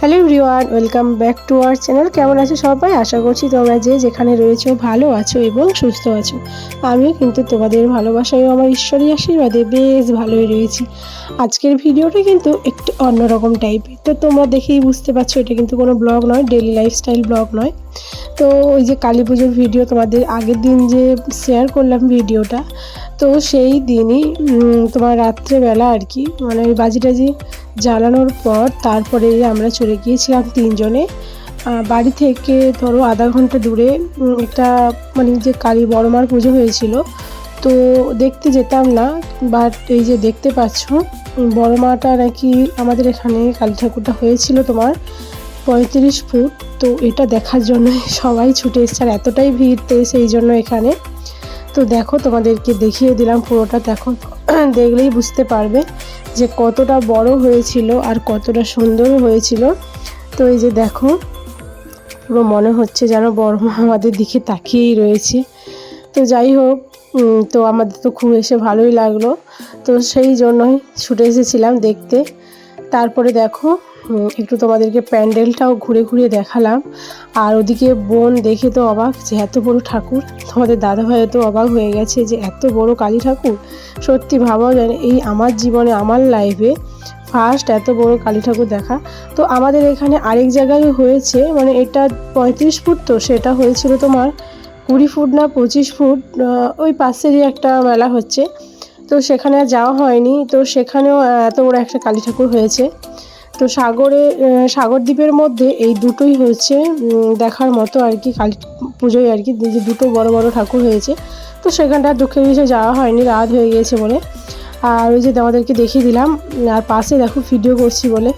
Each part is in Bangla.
Hello everyone, welcome back to our channel. কেমন আছো সবাই? আশা করছি তোমরা যে যেখানে রয়েছো ভালো আছো এবং সুস্থ আছো। আমিও কিন্তু তোমাদের ভালোবাসায় আমার ঈশ্বরী আশীর্বাদে বেশ ভালোই রয়েছি। আজকের ভিডিওটা কিন্তু একটু অন্যরকম টাইপের তো তোমরা দেখেই বুঝতে পারছ, এটা কিন্তু কোনো ব্লগ নয় ডেলি লাইফস্টাইল ব্লগ নয়। তো ওই যে কালী পুজোর ভিডিও তোমাদের আগের দিন যে শেয়ার করলাম ভিডিওটা, তো সেই দিনই তোমার রাত্রেবেলা আর কি মানে ওই বাজি টাজি জ্বালানোর পর তারপরে আমরা চলে গিয়েছিলাম তিনজনে। বাড়ি থেকে ধরো আধা ঘণ্টা দূরে একটা মানে যে কালী বড়মার পুজো হয়েছিল। তো দেখতে যেতাম না বাট এই যে দেখতে পাচ্ছ বড়মাটা নাকি আমাদের এখানে কালী ঠাকুরটা হয়েছিল তোমার পঁয়ত্রিশ ফুট। তো এটা দেখার জন্য সবাই ছুটে এসছে, আর এতটাই ভিড় তো সেই জন্য এখানে। তো দেখো তোমাদেরকে দেখিয়ে দিলাম পুরোটা, দেখো, দেখলেই বুঝতে পারবে। যে কতটা বড় হয়েছিল আর কতটা সুন্দর হয়েছিল। তো এই যে দেখো, পুরো মনে হচ্ছে যেন বড় আমাদের দিকে তাকিয়েই রয়েছে। তো যাই হোক তো আমাদের তো খুব এসে ভালোই লাগল। তো সেই জন্যই ছুটে এসেছিলাম দেখতে। তারপরে দেখো একটু তোমাদেরকে প্যান্ডেলটাও ঘুরে ঘুরে দেখালাম। আর ওদিকে বোন দেখে তো অবাক যে এত বড় ঠাকুর। তোমাদের দাদা ভাই তো অবাক হয়ে গেছে যে এত বড় কালী ঠাকুর। সত্যি ভাবাও যায় এই আমার জীবনে, আমার লাইফে ফার্স্ট এত বড় কালী ঠাকুর দেখা। তো আমাদের এখানে আরেক জায়গায় হয়েছে মানে এটা পঁয়ত্রিশ ফুট তো, সেটা হয়েছিল তোমার কুড়ি ফুট না পঁচিশ ফুট ওই পাশেরই একটা মেলা হচ্ছে। তো সেখানে আর যাওয়া হয়নি, তো সেখানেও এত বড় একটা কালী ঠাকুর হয়েছে। তো সাগরে সাগর দ্বীপের মধ্যে এই দুটোই হচ্ছে দেখার মতো আর কি, কালী পুজোয় আর কি যে দুটো বড় বড় ঠাকুর হয়েছে। তো সেখানটা দুঃখের বিষয়ে যাওয়া হয়নি, রাত হয়ে গিয়েছে বলে। আর ওই যে তোমাদেরকে দেখিয়ে দিলাম, আর পাশে দেখো ভিডিও করছি বলে।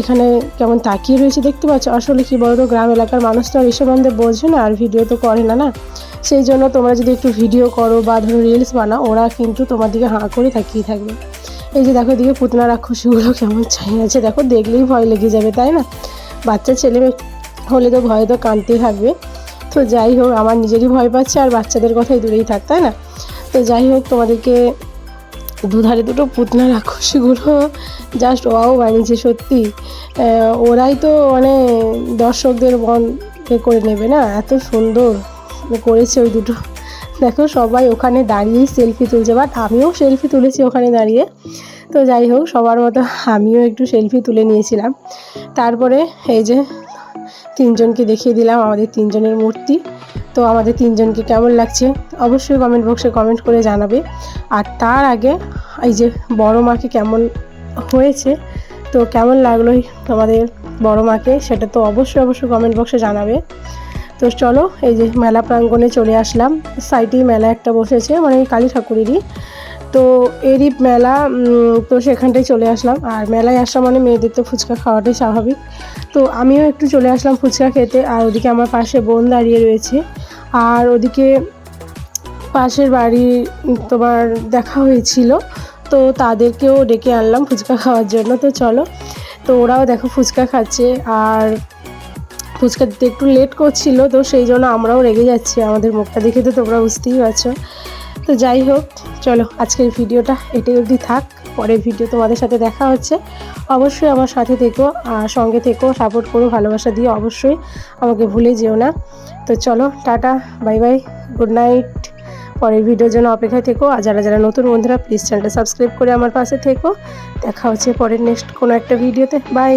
এখানে কেমন তাকিয়ে রয়েছে দেখতে পাচ্ছ? আসলে কি বলতো, গ্রাম এলাকার মানুষ তো আর এসব মধ্যে বোঝে না, আর ভিডিও তো করে না না? সেই জন্য তোমরা যদি একটু ভিডিও করো বা ধরো রিলস বানাও, ওরা কিন্তু তোমার দিকে হাঁ করে তাকিয়ে থাকবে। এই যে দেখো এদিকে পুতনা রাক্ষসীগুলো কেমন চাই আছে। দেখো দেখলেই ভয় লেগে যাবে, তাই না? বাচ্চা ছেলে হলে তো ভয় তো কাঁদতেই থাকবে। তো যাই হোক, আমার নিজেরই ভয় পাচ্ছে আর বাচ্চাদের কথাই দূরেই থাক, তাই না? তো যাই হোক, তোমাদেরকে দুধারে দুটো পুতনা রাক্ষসীগুলো জাস্ট ওয়াও বানিয়েছে সত্যি। ওরাই তো মানে দর্শকদের মন করে নেবে না? এত সুন্দর করেছে ওই দুটো। দেখো সবাই ওখানে দাঁড়িয়েই সেলফি তুলছে বাট আমিও সেলফি তুলেছি ওখানে দাঁড়িয়ে। তো যাই হোক, সবার মতো আমিও একটু সেলফি তুলে নিয়েছিলাম। তারপরে এই যে তিনজনকে দেখিয়ে দিলাম, আমাদের তিনজনের মূর্তি। তো আমাদের তিনজনকে কেমন লাগছে অবশ্যই কমেন্ট বক্সে কমেন্ট করে জানাবে। আর তার আগে এই যে বড় মাকে কেমন হয়েছে, তো কেমন লাগল তোমাদের বড় মাকে, সেটা তো অবশ্যই অবশ্যই কমেন্ট বক্সে জানাবে। তো চলো, এই যে মেলা প্রাঙ্গণে চলে আসলাম। সাইডেই মেলা একটা বসেছে মানে কালী ঠাকুরেরই। তো এরই মেলা তো সেখানটায় চলে আসলাম। আর মেলায় আসা মানে মেয়েদের তো ফুচকা খাওয়াটাই স্বাভাবিক। তো আমিও একটু চলে আসলাম ফুচকা খেতে, আর ওদিকে আমার পাশে বোন দাঁড়িয়ে রয়েছে। আর ওদিকে পাশের বাড়ি তোমার দেখা হয়েছিল, তো তাদেরকেও ডেকে আনলাম ফুচকা খাওয়ার জন্য। তো চলো, তো ওরাও দেখো ফুচকা খাচ্ছে, আর ফুচকা দিতে একটু লেট করছিল, তো সেই জন্য আমরাও রেগে যাচ্ছি আমাদের মুখটা দেখে তো তোমরা বুঝতেই পারছ। তো যাই হোক, চলো আজকের ভিডিওটা এটাই অবধি থাক, পরের ভিডিও তোমাদের সাথে দেখা হচ্ছে। অবশ্যই আমার সাথে থেকো, আর সঙ্গে থেকো সাপোর্ট করো, ভালোবাসা দিয়ে অবশ্যই, আমাকে ভুলে যেও না। তো চলো, tata bye bye good night পরের ভিডিওর জন্য অপেক্ষায় থেকো, আর যারা যারা নতুন বন্ধুরা প্লিজ চ্যানেলটা সাবস্ক্রাইব করে আমার পাশে থেকো। দেখা হচ্ছে পরের নেক্সট কোনো একটা ভিডিওতে বাই